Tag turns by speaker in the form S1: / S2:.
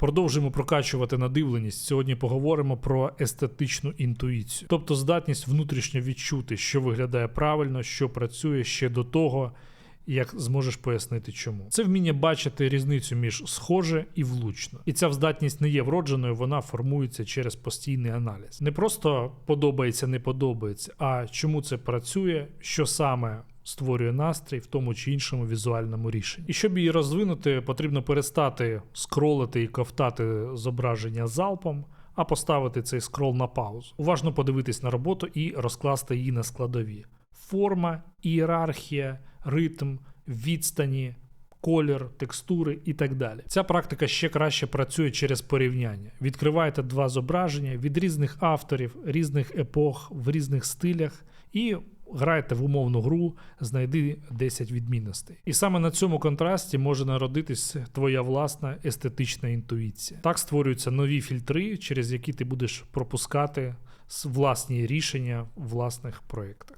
S1: Продовжуємо прокачувати надивленість. Сьогодні поговоримо про естетичну інтуїцію, тобто здатність внутрішньо відчути, що виглядає правильно, що працює ще до того, як зможеш пояснити чому. Це вміння бачити різницю між схоже і влучно. І ця здатність не є вродженою, вона формується через постійний аналіз. Не просто подобається, не подобається, а чому це працює, що саме. Створює настрій в тому чи іншому візуальному рішенні. І щоб її розвинути, потрібно перестати скролити і ковтати зображення залпом, а поставити цей скрол на паузу. Уважно подивитись на роботу і розкласти її на складові: форма, ієрархія, ритм, відстані. Колір, текстури і так далі. Ця практика ще краще працює через порівняння. Відкриваєте два зображення від різних авторів, різних епох, в різних стилях і граєте в умовну гру, знайди 10 відмінностей. І саме на цьому контрасті може народитись твоя власна естетична інтуїція. Так створюються нові фільтри, через які ти будеш пропускати власні рішення в власних проєктах.